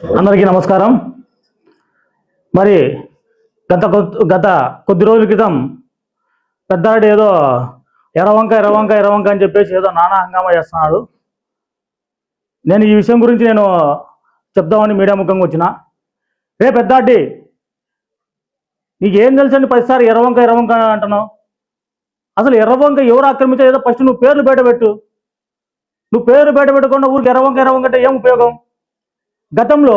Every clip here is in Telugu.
అందరికీ నమస్కారం. మరి గత గత కొద్ది రోజుల క్రితం పెద్దాడు ఏదో ఎరవంక ఎరవంక ఎరవంక అని చెప్పేసి ఏదో నానా హంగామా చేస్తున్నాడు. నేను ఈ విషయం గురించి నేను చెప్దామని మీడియా ముఖంగా వచ్చిన. రే పెద్దాడి నీకేం తెలుసండి ప్రతిసారి ఎర్రవంక ఎర్రవంక అంటున్నావు? అసలు ఎర్రవంక ఎవరు ఆక్రమించా ఏదో ఫస్ట్ నువ్వు పేర్లు బయటపెట్టు నువ్వు పేరు బయట పెట్టకుండా ఊరికి ఎర్రవంక ఎర్రవంక అంటే ఏం ఉపయోగం? గతంలో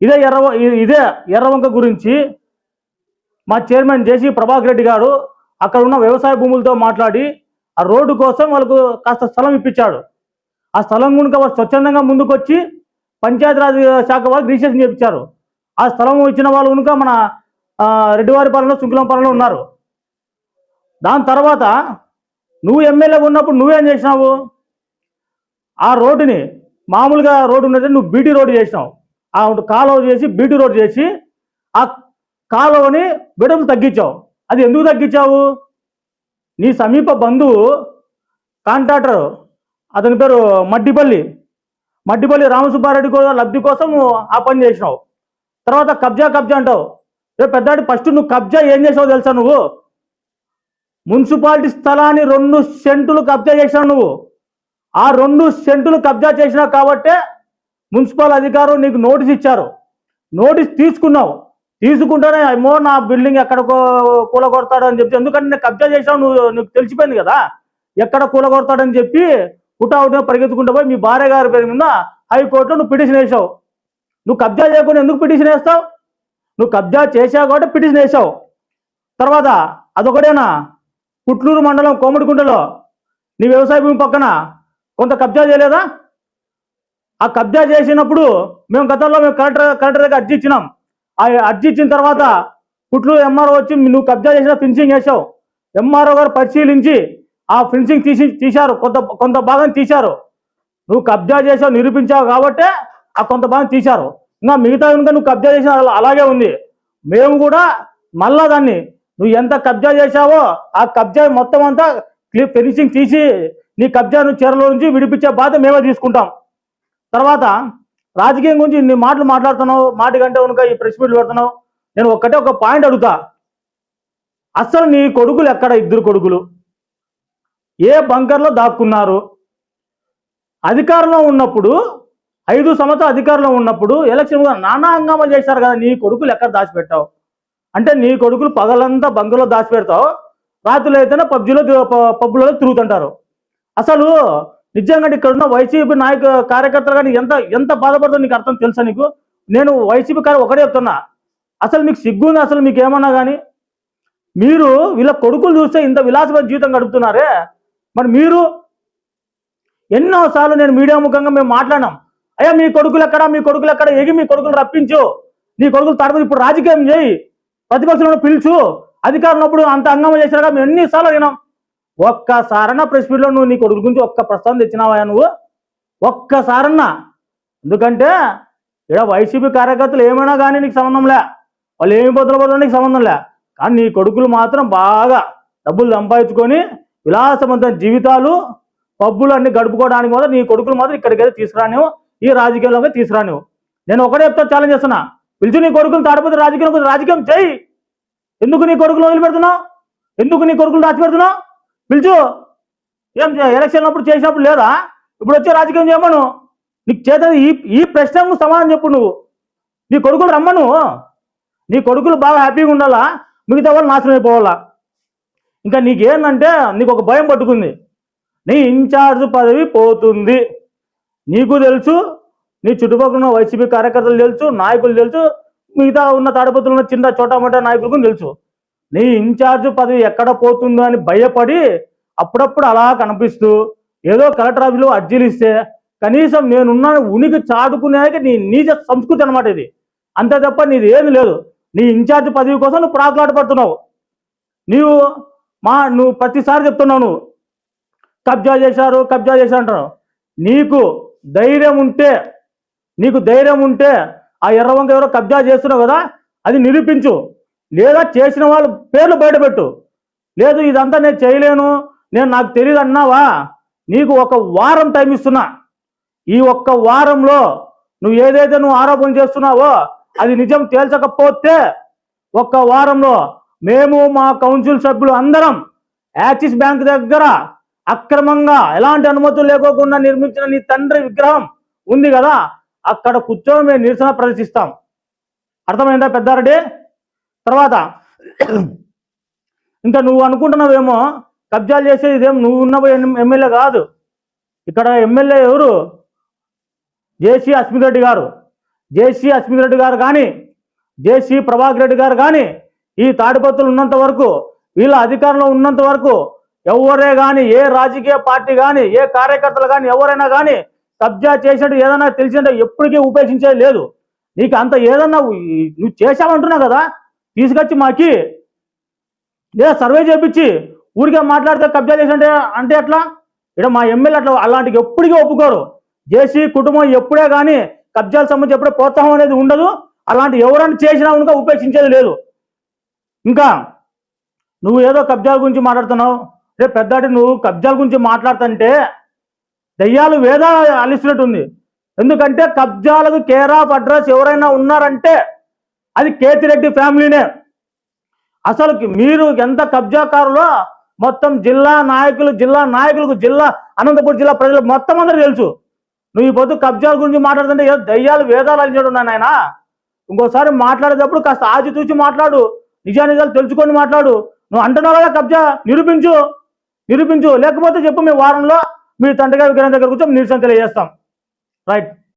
ఇదే ఎర్ర ఇదే ఎర్రవంక గురించి మా చైర్మన్ జేసీ ప్రభాకర్ రెడ్డి గారు అక్కడ ఉన్న వ్యవసాయ భూములతో మాట్లాడి ఆ రోడ్డు కోసం వాళ్ళకు కాస్త స్థలం ఇప్పించాడు. ఆ స్థలం కనుక వాళ్ళు స్వచ్ఛందంగా ముందుకొచ్చి పంచాయతీరాజ్ శాఖ వాళ్ళకి రిజిస్ట్రేషన్ చేయించారు ఆ స్థలం ఇచ్చిన వాళ్ళు కనుక మన రెడ్డివారి పాలనలో శుంకులం పాలనలో ఉన్నారు. దాని తర్వాత నువ్వు ఎమ్మెల్యేగా ఉన్నప్పుడు నువ్వేం చేసినావు? ఆ రోడ్డుని మామూలుగా రోడ్డు ఉన్నది నువ్వు బీటీ రోడ్డు చేసినావు. ఆ కాలువ చేసి బీటీ రోడ్డు చేసి ఆ కాలువని వెడల్పు తగ్గించావు. అది ఎందుకు తగ్గించావు? నీ సమీప బంధువు కాంట్రాక్టర్ అతని పేరు మడ్డిపల్లి. మడ్డిపల్లి రామసుబ్బారెడ్డి కూడా లబ్ధి కోసం ఆ పని చేసినావు. తర్వాత కబ్జా కబ్జా అంటావు. రేపు పెద్దాడి ఫస్ట్ నువ్వు కబ్జా ఏం చేసావు తెలుసా నువ్వు? మున్సిపాలిటీ స్థలాన్ని రెండు సెంటులు కబ్జా చేసావు నువ్వు. ఆ రెండు సెంటులు కబ్జా చేసినావు కాబట్టే మున్సిపల్ అధికారులు నీకు నోటీస్ ఇచ్చారు. నోటీస్ తీసుకున్నావు. తీసుకుంటేనే ఏమో నా బిల్డింగ్ ఎక్కడ కూలగొడతాడు అని చెప్పి ఎందుకంటే నేను కబ్జా చేసావు నువ్వు నీకు తెలిసిపోయింది కదా. ఎక్కడ కూలగొడతాడని చెప్పి హుటాహుటిన పరిగెత్తుకుంటూ పోయి మీ భార్య గారి పేరు మీద హైకోర్టులో నువ్వు పిటిషన్ వేసావు నువ్వు కబ్జా చేయకుండా ఎందుకు పిటిషన్ వేస్తావు? నువ్వు కబ్జా చేసావు కాబట్టి పిటిషన్ వేసావు తర్వాత అదొకటేనా? పుట్లూరు మండలం కోమడికుంటలో నీ వ్యవసాయ భూమి పక్కన కొంత కబ్జా చేయలేదా? ఆ కబ్జా చేసినప్పుడు మేము గతంలో మేము కలెక్టర్ కలెక్టర్ దగ్గర అర్జీ ఇచ్చినాం. ఆ అర్జీ ఇచ్చిన తర్వాత కుట్లు ఎంఆర్ఓ వచ్చి నువ్వు కబ్జా చేసిన ఫినిషింగ్ వేసావు ఎంఆర్ఓ గారు పరిశీలించి ఆ ఫినిషింగ్ తీసి తీశారు. కొంత కొంత భాగం తీశారు. నువ్వు కబ్జా చేసావు నిరూపించావు కాబట్టే ఆ కొంత భాగం తీశారు. ఇంకా మిగతా కనుక నువ్వు కబ్జా చేసిన అలాగే ఉంది. మేము కూడా మళ్ళా దాన్ని నువ్వు ఎంత కబ్జా చేశావో ఆ కబ్జా మొత్తం అంతా ఫినిషింగ్ తీసి నీ కబ్జాను చీరలో నుంచి విడిపించే బాధ్యత మేమే తీసుకుంటాం. తర్వాత రాజకీయం గురించి ఇన్ని మాటలు మాట్లాడుతున్నావు మాటి కంటే కనుక ఈ ప్రెస్ మీట్లు పెడుతున్నావు నేను ఒక్కటే ఒక పాయింట్ అడుగుతా. అసలు నీ కొడుకులు ఎక్కడ? ఇద్దరు కొడుకులు. ఏ బంకర్లో దాక్కున్నారు? అధికారంలో ఉన్నప్పుడు ఐదు సంవత్సరాలు అధికారంలో ఉన్నప్పుడు ఎలక్షన్ నానా హంగామా చేశారు కదా నీ కొడుకులు ఎక్కడ దాచిపెట్టావు? అంటే నీ కొడుకులు పగలంతా బంకర్లో దాచిపెడతావు రాత్రులు అయితేనే పబ్జీలో పబ్బులలో తిరుగుతుంటారు. అసలు నిజంగా ఇక్కడ ఉన్న వైసీపీ నాయక కార్యకర్తలు కానీ ఎంత ఎంత బాధపడుతుందో నీకు అర్థం తెలుసా నీకు? నేను వైసీపీ కార్య ఒకటే చెప్తున్నా. అసలు మీకు సిగ్గుంది అసలు మీకు ఏమన్నా కానీ? మీరు వీళ్ళ కొడుకులు చూస్తే ఇంత విలాసమైన జీవితం గడుపుతున్నారే? మరి మీరు ఎన్నోసార్లు నేను మీడియా ముఖంగా మేము మాట్లాడినాం. అయ్యా మీ కొడుకులు ఎక్కడ? మీ కొడుకులు ఎక్కడ? ఎగి మీ కొడుకులు రప్పించు. నీ కొడుకులు తరపు ఇప్పుడు రాజకీయం చేయి. ప్రతిపక్షంలో పిలుచు. అధికారంలో అంత అంగం చేసినాక మేము ఎన్నిసార్లు వినాం ఒక్కసారన్న ప్రెస్ మీట్లో నువ్వు నీ కొడుకు గురించి ఒక్క ప్రస్తావన తెచ్చినావా నువ్వు? ఒక్కసారన్నా ఎందుకంటే ఇక్కడ వైసీపీ కార్యకర్తలు ఏమైనా కానీ నీకు సంబంధం లే. వాళ్ళు ఏమి బదులు నీకు సంబంధం లే. కానీ నీ కొడుకులు మాత్రం బాగా డబ్బులు సంపాదించుకొని విలాసవంతమైన జీవితాలు పబ్బులు అన్ని గడుపుకోవడానికి మాత్రం నీ కొడుకులు మాత్రం ఇక్కడికైతే తీసుకురానివు ఈ రాజకీయాల్లోకి తీసుకురానివు నేను ఒకటే చెప్తా ఛాలెంజ్ చేస్తున్నా. పిలిచి నీ కొడుకులు తాడిపోతే రాజకీయం రాజకీయం చేయి. ఎందుకు నీ కొడుకులు వదిలిపెడుతున్నావు? ఎందుకు నీ కొడుకులు దాచిపెడుతున్నావు? పిలుచు. ఏం ఎలక్షన్ అప్పుడు చేసినప్పుడు లేదా? ఇప్పుడు వచ్చే రాజకీయం చేయమను. నీకు చేత ఈ ఈ ప్రశ్నకు సమాధానం చెప్పు నువ్వు. నీ కొడుకులు రమ్మను. నీ కొడుకులు బాగా హ్యాపీగా ఉండాలా? మిగతా వాళ్ళు నాశనం అయిపోవాలా? ఇంకా నీకేందంటే నీకు ఒక భయం పట్టుకుంది. నీ ఇన్ఛార్జ్ పదవి పోతుంది. నీకు తెలుసు నీ చుట్టుపక్కల ఉన్న వైసీపీ కార్యకర్తలు తెలుసు నాయకులు తెలుసు మిగతా ఉన్న తడపతులు ఉన్న చిన్న చోటామోటా నాయకులకు తెలుసు. నీ ఇన్ఛార్జ్ పదవి ఎక్కడ పోతుందో అని భయపడి అప్పుడప్పుడు అలా కనిపిస్తూ ఏదో కలెక్టర్ ఆఫీసులో అర్జీలు ఇస్తే కనీసం నేనున్న ఉనికి చాటుకునేది నీ నీచ సంస్కృతి అనమాట ఇది. అంతే తప్ప నీది ఏమి లేదు. నీ ఇన్ఛార్జ్ పదవి కోసం నువ్వు ప్రాకులాట పడుతున్నావు. నీవు మా నువ్వు ప్రతిసారి చెప్తున్నావు నువ్వు. కబ్జా చేశారు కబ్జా చేశారు అంటున్నావు. నీకు ధైర్యం ఉంటే నీకు ధైర్యం ఉంటే ఆ ఎర్రవంక ఎవరో కబ్జా చేస్తున్నావు కదా అది నిరూపించు. లేదా చేసిన వాళ్ళ పేర్లు బయటపెట్టు. లేదు ఇదంతా నేను చేయలేను నేను నాకు తెలియదు అన్నావా? నీకు ఒక వారం టైం ఇస్తున్నా. ఈ ఒక్క వారంలో నువ్వు ఏదైతే నువ్వు ఆరోపణ చేస్తున్నావో అది నిజం తేల్చకపోతే ఒక్క వారంలో మేము మా కౌన్సిల్ సభ్యులు అందరం యాక్సిస్ బ్యాంక్ దగ్గర అక్రమంగా ఎలాంటి అనుమతులు లేకోకుండా నిర్మించిన నీ తండ్రి విగ్రహం ఉంది కదా అక్కడ కూర్చొని మేము నిరసన ప్రదర్శిస్తాం. అర్థమైందా పెద్దారెడ్డి? తర్వాత ఇంకా నువ్వు అనుకుంటున్నావేమో కబ్జాలు చేసేది ఇదేం నువ్వు ఉన్న ఎమ్మెల్యే కాదు. ఇక్కడ ఎమ్మెల్యే ఎవరు? జేసీ అస్మిత్ రెడ్డి గారు. జేసీ అస్మిత్ రెడ్డి గారు కానీ జేసీ ప్రభాకర్ రెడ్డి గారు కానీ ఈ తాడిపత్రులు ఉన్నంత వరకు వీళ్ళ అధికారంలో ఉన్నంత వరకు ఎవరే కానీ ఏ రాజకీయ పార్టీ కానీ ఏ కార్యకర్తలు కానీ ఎవరైనా కానీ కబ్జా చేసినట్టు ఏదైనా తెలిసింటే ఎప్పటికీ ఉపేక్షించేది లేదు. నీకు అంత ఏదన్నా నువ్వు చేశావంటున్నావు కదా? తీసుకొచ్చి మాకి లేదా సర్వే చేపించి ఊరికే మాట్లాడితే కబ్జా చేసినట్టే అంటే ఎట్లా? ఇక్కడ మా ఎమ్మెల్యే అట్లా అలాంటివి ఎప్పటికీ ఒప్పుకోరు. జేసీ కుటుంబం ఎప్పుడే కానీ కబ్జాల సంబంధించి ఎప్పుడే ప్రోత్సాహం అనేది ఉండదు. అలాంటి ఎవరైనా చేసినా ఇంకా ఉపేక్షించేది లేదు. ఇంకా నువ్వు ఏదో కబ్జాల గురించి మాట్లాడుతున్నావు. రేపు పెద్దాటి నువ్వు కబ్జాల గురించి మాట్లాడుతుంటే దయ్యాలు వేద అలిసినట్టుంది. ఎందుకంటే కబ్జాలకు కేర్ ఆఫ్ అడ్రస్ ఎవరైనా ఉన్నారంటే అది కేతిరెడ్డి ఫ్యామిలీనే. అసలు మీరు ఎంత కబ్జాకారులో మొత్తం జిల్లా నాయకులు జిల్లా నాయకులకు జిల్లా అనంతపురం జిల్లా ప్రజలకు మొత్తం అందరూ తెలుసు. నువ్వు ఈ పొద్దు కబ్జాల గురించి మాట్లాడుతుంటే ఏదో దయ్యాలు వేదాలు అలిచాడు నాయన. ఇంకోసారి మాట్లాడేటప్పుడు కాస్త ఆచితూచి మాట్లాడు. నిజానిజాలు తెలుసుకొని మాట్లాడు. నువ్వు అంటున్నావు కబ్జా నిరూపించు. నిరూపించు. లేకపోతే చెప్పు మీ వారంలో మీ తండ్రిగా విగ్రహం దగ్గర కూర్చొని నిరసన తెలియజేస్తాం. రైట్.